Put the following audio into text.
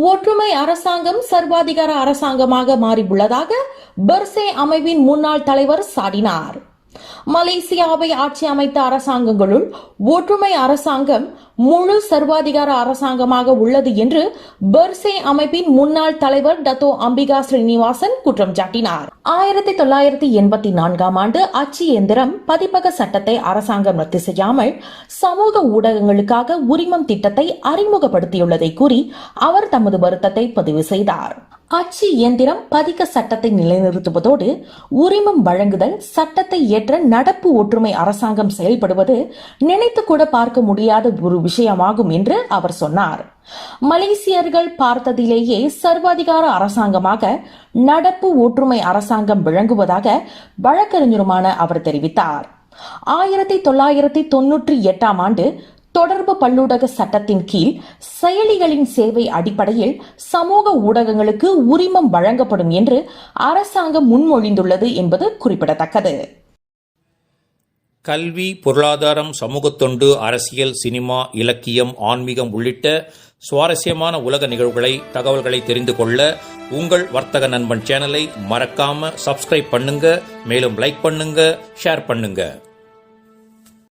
ஒற்றுமை அரசாங்கம் சர்வாதிகார அரசாங்கமாக மாறியுள்ளதாக பெர்சே அமைவின் முன்னாள் தலைவர் சாடினார். மலேசியாவை ஆட்சி அமைத்த அரசாங்கங்களுள் ஒற்றுமை அரசாங்கம் முழு சர்வாதிகார அரசாங்கமாக உள்ளது என்று பெர்சே அமைப்பின் முன்னாள் தலைவர் டத்தோ அம்பிகா ஸ்ரீனிவாசன் குற்றம் சாட்டினார். ஆயிரத்தி தொள்ளாயிரத்தி எண்பத்தி நான்காம் ஆண்டு அச்சு எந்திரம் பதிப்பக சட்டத்தை அரசாங்கம் ரத்து செய்யாமல் சமூக ஊடகங்களுக்காக உரிமம் திட்டத்தை அறிமுகப்படுத்தியுள்ளதை கூறி அவர் தமது வருத்தத்தை பதிவு செய்தார். அச்சு இயந்திரம் பதிக்க சட்டத்தை நிலைநிறுத்துவதோடு உரிமம் வழங்குதல் சட்டத்தை ஏற்ற நடப்பு ஒற்றுமை அரசாங்கம் செயல்படுவது நினைத்து கூட பார்க்க முடியாத ஒரு விஷயமாகும் என்று அவர் சொன்னார். மலேசியர்கள் பார்த்ததிலேயே சர்வாதிகார அரசாங்கமாக நடப்பு ஒற்றுமை அரசாங்கம் விளங்குவதாக வழக்கறிஞருமான அவர் தெரிவித்தார். ஆயிரத்தி தொள்ளாயிரத்தி தொன்னூற்றி எட்டாம் ஆண்டு தொடர்பு பல்லூடக சட்டத்தின் கீழ் செயலிகளின் சேவை அடிப்படையில் சமூக ஊடகங்களுக்கு உரிமம் வழங்கப்படும் என்று அரசாங்கம் முன்மொழிந்துள்ளது என்பது குறிப்பிடத்தக்கது. கல்வி பொருளாதாரம் சமூகத்தொண்டு அரசியல் சினிமா இலக்கியம் ஆன்மீகம் உள்ளிட்ட சுவாரஸ்யமான உலக நிகழ்வுகளை தகவல்களை தெரிந்து கொள்ள உங்கள் வர்த்தக நண்பன் சேனலை மறக்காம சப்ஸ்கிரைப் பண்ணுங்க மேலும் லைக் பண்ணுங்க ஷேர் பண்ணுங்க.